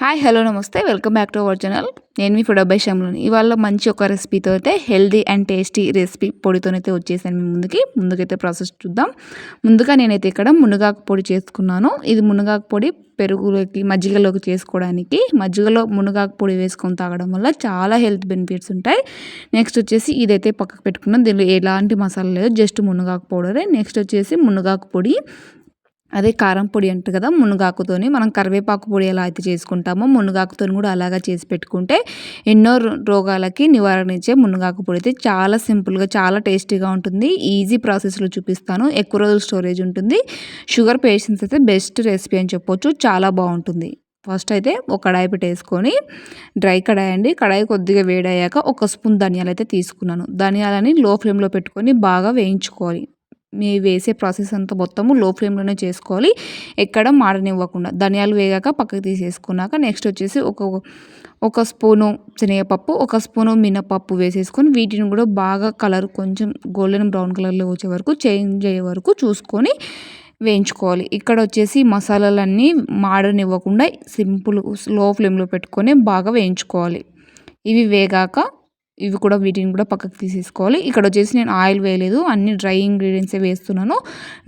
Hi hello నమస్తే. Welcome back to our channel నేను మీ ఫుడ్ అబ్బాయి శ్యామ్లోని. ఇవాళ మంచి ఒక రెసిపీతో అయితే హెల్దీ అండ్ టేస్టీ రెసిపీ పొడితోనైతే వచ్చేసాను మీ ముందుకి. ముందుకైతే ప్రాసెస్ చూద్దాం. ముందుగా నేనైతే ఇక్కడ మునగాకు పొడి చేసుకున్నాను. ఇది మునగాకు పొడి పెరుగులోకి మజ్జిగలోకి చేసుకోవడానికి. మజ్జిగలో మునగాకు పొడి వేసుకొని తాగడం వల్ల చాలా హెల్త్ బెనిఫిట్స్ ఉంటాయి. నెక్స్ట్ వచ్చేసి ఇదైతే పక్కకు పెట్టుకున్నాం దీనిలో ఎలాంటి మసాలా లేదు. జస్ట్ మునగాకు పౌడరే. నెక్స్ట్ వచ్చేసి మునగాకు పొడి. అదే కారం పొడి అంట కదా మునగాకుతోని మనం కరివేపాకు పొడి ఎలా అయితే చేసుకుంటామో మునగాకుతో కూడా అలాగా చేసి పెట్టుకుంటే ఎన్నో రోగాలకి నివారణ ఇచ్చే మునగాకు పొడి అయితే చాలా సింపుల్గా చాలా టేస్టీగా ఉంటుంది. ఈజీ ప్రాసెస్లో చూపిస్తాను. ఎక్కువ రోజులు స్టోరేజ్ ఉంటుంది. షుగర్ పేషెంట్స్ అయితే బెస్ట్ రెసిపీ అని చెప్పొచ్చు. చాలా బాగుంటుంది. ఫస్ట్ అయితే ఒక కడాయి పెట్టేసుకొని డ్రై కడాయి అండి. కడాయి కొద్దిగా వేడయ్యాక ఒక స్పూన్ ధనియాలు అయితే తీసుకున్నాను. ధనియాలని లో ఫ్లేమ్లో పెట్టుకొని బాగా వేయించుకోవాలి. మీ వేసే ప్రాసెస్ అంతా మొత్తము లో ఫ్లేమ్లోనే చేసుకోవాలి. ఎక్కడ మాడనివ్వకుండా ధనియాలు వేగాక పక్కకు తీసేసుకున్నాక నెక్స్ట్ వచ్చేసి ఒక ఒక స్పూను శనగపప్పు ఒక స్పూను మినపప్పు వేసేసుకొని వీటిని కూడా బాగా కలర్ కొంచెం గోల్డెన్ బ్రౌన్ కలర్లో వచ్చే వరకు చేంజ్ అయ్యే వరకు చూసుకొని వేయించుకోవాలి. ఇక్కడ వచ్చేసి మసాలాలన్నీ మాడనివ్వకుండా సింపుల్లో ఫ్లేమ్లో పెట్టుకొని బాగా వేయించుకోవాలి. ఇవి వేగాక ఇవి కూడా వీటిని కూడా పక్కకు తీసేసుకోవాలి. ఇక్కడ వచ్చేసి నేను ఆయిల్ వేయలేదు. అన్ని డ్రై ఇంగ్రీడియంట్సే వేస్తున్నాను.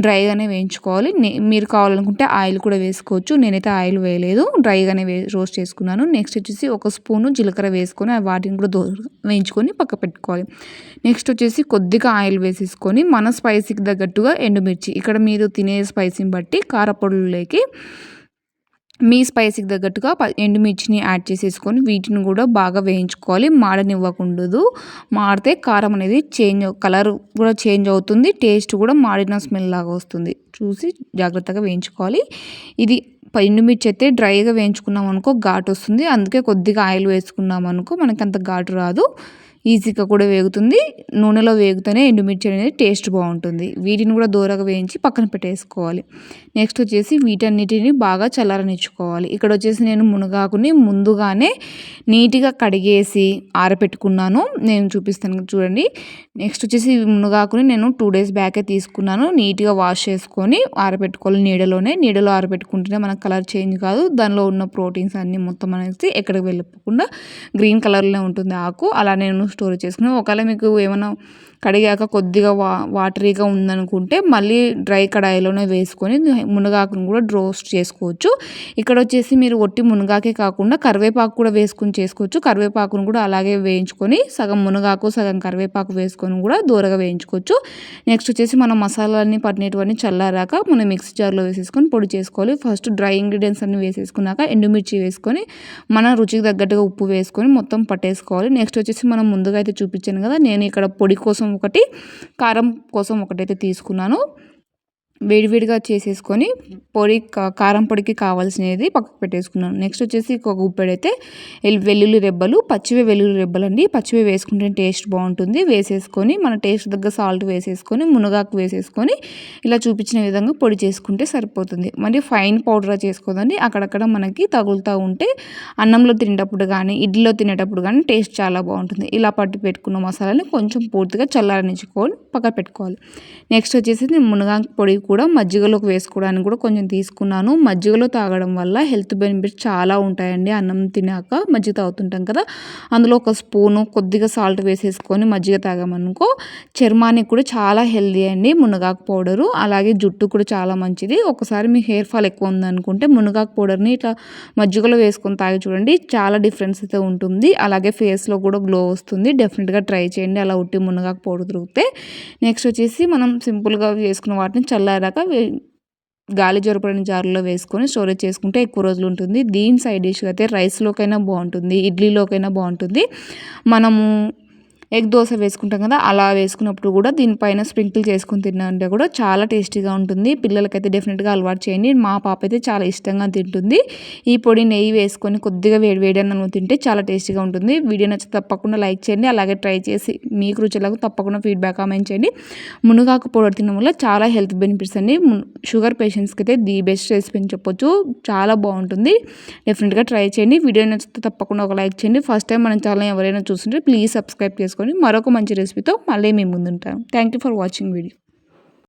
డ్రైగానే వేయించుకోవాలి. మీరు కావాలనుకుంటే ఆయిల్ కూడా వేసుకోవచ్చు. నేనైతే ఆయిల్ వేయలేదు. డ్రైగానే వే రోస్ట్ చేసుకున్నాను. నెక్స్ట్ వచ్చేసి ఒక స్పూను జీలకర్ర వేసుకొని వాటిని కూడా దో వేయించుకొని పక్క పెట్టుకోవాలి. నెక్స్ట్ వచ్చేసి కొద్దిగా ఆయిల్ వేసేసుకొని మన స్పైసీకి తగ్గట్టుగా ఎండుమిర్చి. ఇక్కడ మీరు తినే స్పైసీని బట్టి కారపొడులకి మీ స్పైసీకి తగ్గట్టుగా ఎండుమిర్చిని యాడ్ చేసేసుకొని వీటిని కూడా బాగా వేయించుకోవాలి. మాడనివ్వకూడదు. మాడితే కారం అనేది చేంజ్ కలర్ కూడా చేంజ్ అవుతుంది. టేస్ట్ కూడా మాడిన స్మెల్ లాగా వస్తుంది. చూసి జాగ్రత్తగా వేయించుకోవాలి. ఇది ఎండుమిర్చి అయితే డ్రైగా వేయించుకున్నాం అనుకో ఘాటు వస్తుంది. అందుకే కొద్దిగా ఆయిల్ వేసుకున్నాం అనుకో మనకి అంత ఘాటు రాదు. ఈజీగా కూడా వేగుతుంది. నూనెలో వేగుతూనే ఎండుమిర్చి అనేది టేస్ట్ బాగుంటుంది. వీటిని కూడా దూరగా వేయించి పక్కన పెట్టేసుకోవాలి. నెక్స్ట్ వచ్చేసి వీటన్నిటిని బాగా చల్లారనిచ్చుకోవాలి. ఇక్కడ వచ్చేసి నేను మునగాకుని ముందుగానే నీట్గా కడిగేసి ఆరపెట్టుకున్నాను. నేను చూపిస్తాను చూడండి. నెక్స్ట్ వచ్చేసి మునగాకుని నేను టూ డేస్ బ్యాకే తీసుకున్నాను. నీట్గా వాష్ చేసుకొని ఆరబెట్టుకోవాలి నీడలోనే. నీడలో ఆరబెట్టుకుంటేనే మనకు కలర్ చేంజ్ కాదు. దానిలో ఉన్న ప్రోటీన్స్ అన్నీ మొత్తం అనేది ఎక్కడికి వెళ్ళకుండా గ్రీన్ కలర్లో ఉంటుంది ఆకు. అలా నేను స్టోర్ చేసుకుని ఒకవేళ మీకు ఏమైనా కడిగాక కొద్దిగా వా వాటరీగా ఉందనుకుంటే మళ్ళీ డ్రై కడాయిలోనే వేసుకొని మునగాకును కూడా రోస్ట్ చేసుకోవచ్చు. ఇక్కడ వచ్చేసి మీరు ఒట్టి మునగాకే కాకుండా కరివేపాకు కూడా వేసుకొని చేసుకోవచ్చు. కరివేపాకును కూడా అలాగే వేయించుకొని సగం మునగాకు సగం కరివేపాకు వేసుకొని కూడా దూరగా వేయించుకోవచ్చు. నెక్స్ట్ వచ్చేసి మనం మసాలాలన్నీ పట్టినటువన్నీ చల్లారాక మనం మిక్సీ జార్లో వేసేసుకొని పొడి చేసుకోవాలి. ఫస్ట్ డ్రై ఇంగ్రీడియంట్స్ అన్ని వేసేసుకున్నాక ఎండుమిర్చి వేసుకొని మన రుచికి తగ్గట్టుగా ఉప్పు వేసుకొని మొత్తం పట్టేసుకోవాలి. నెక్స్ట్ వచ్చేసి మనం ముందుగా అయితే చూపించాను కదా నేను ఇక్కడ పొడి కోసం ఒకటి కారం కోసం ఒకటైతే తీసుకున్నాను. వేడివేడిగా చేసేసుకొని పొడి కారం పొడికి కావాల్సినది పక్కకు పెట్టేసుకున్నాను. నెక్స్ట్ వచ్చేసి ఒక గుప్పెడైతే వెల్లుల్లి రెబ్బలు పచ్చివే వెల్లుల్లి రెబ్బలు అండి పచ్చివే వేసుకుంటే టేస్ట్ బాగుంటుంది. వేసేసుకొని మన టేస్ట్ దగ్గర సాల్ట్ వేసేసుకొని మునగాకు వేసేసుకొని ఇలా చూపించిన విధంగా పొడి చేసుకుంటే సరిపోతుంది. మరి ఫైన్ పౌడర్ చేసుకోదండి. అక్కడక్కడ మనకి తగులుతూ ఉంటే అన్నంలో తినేటప్పుడు కానీ ఇడ్లీలో తినేటప్పుడు కానీ టేస్ట్ చాలా బాగుంటుంది. ఇలా పట్టి పెట్టుకున్న మసాలాని కొంచెం పూర్తిగా చల్లారనించుకొని పక్కన పెట్టుకోవాలి. నెక్స్ట్ వచ్చేసి మునగాకు పొడి కూడా మజ్జిగలోకి వేసుకోవడానికి కూడా కొంచెం తీసుకున్నాను. మజ్జిగలో తాగడం వల్ల హెల్త్ బెనిఫిట్స్ చాలా ఉంటాయండి. అన్నం తినాక మజ్జిగ తాగుతుంటాం కదా. అందులో ఒక స్పూను కొద్దిగా సాల్ట్ వేసేసుకొని మజ్జిగ తాగామనుకో చర్మానికి కూడా చాలా హెల్దీ అండి మునగాకు పౌడరు. అలాగే జుట్టు కూడా చాలా మంచిది. ఒకసారి మీ హెయిర్ ఫాల్ ఎక్కువ ఉందనుకుంటే మునగాకు పౌడర్ని ఇట్లా మజ్జిగలో వేసుకొని తాగి చూడండి. చాలా డిఫరెన్స్ అయితే ఉంటుంది. అలాగే ఫేస్లో కూడా గ్లో వస్తుంది. డెఫినెట్గా ట్రై చేయండి. అలా ఉట్టి మునగాకు పౌడర్ దొరికితే. నెక్స్ట్ వచ్చేసి మనం సింపుల్గా వేసుకున్న వాటిని చల్లారి దాకా గాలి జరపడిన జారులో వేసుకొని స్టోరేజ్ చేసుకుంటే ఎక్కువ రోజులు ఉంటుంది. దీని సైడ్ డిష్గా అయితే రైస్లోకైనా బాగుంటుంది ఇడ్లీలోకైనా బాగుంటుంది. మనము ఎగ్ దోశ వేసుకుంటాం కదా అలా వేసుకున్నప్పుడు కూడా దీనిపైన స్ప్రింకిల్ చేసుకుని తిన్నంటే కూడా చాలా టేస్టీగా ఉంటుంది. పిల్లలకైతే డెఫినెట్గా అలవాటు చేయండి. మా పాప అయితే చాలా ఇష్టంగా తింటుంది. ఈ పొడి నెయ్యి వేసుకొని కొద్దిగా వేడి వేడి అన్నం తింటే చాలా టేస్టీగా ఉంటుంది. వీడియో నచ్చి తప్పకుండా లైక్ చేయండి. అలాగే ట్రై చేసి మీకు రుచులకు తప్పకుండా ఫీడ్బ్యాక్ కామెంట్ చేయండి. మునగాకు పౌడర్ తినడం వల్ల చాలా హెల్త్ బెనిఫిట్స్ అండి. షుగర్ పేషెంట్స్కి అయితే ది బెస్ట్ రెసిపీ అని చెప్పొచ్చు. చాలా బాగుంటుంది. డెఫినెట్గా ట్రై చేయండి. వీడియో నచ్చితే తప్పకుండా ఒక లైక్ చేయండి. ఫస్ట్ టైం మన ఛానల్ ఎవరైనా చూస్తుంటే ప్లీజ్ సబ్స్క్రైబ్ చేసుకోండి. చేసుకొని మరొక మంచి రెసిపీతో మళ్ళీ మేము ముందుంటాను thank you for watching video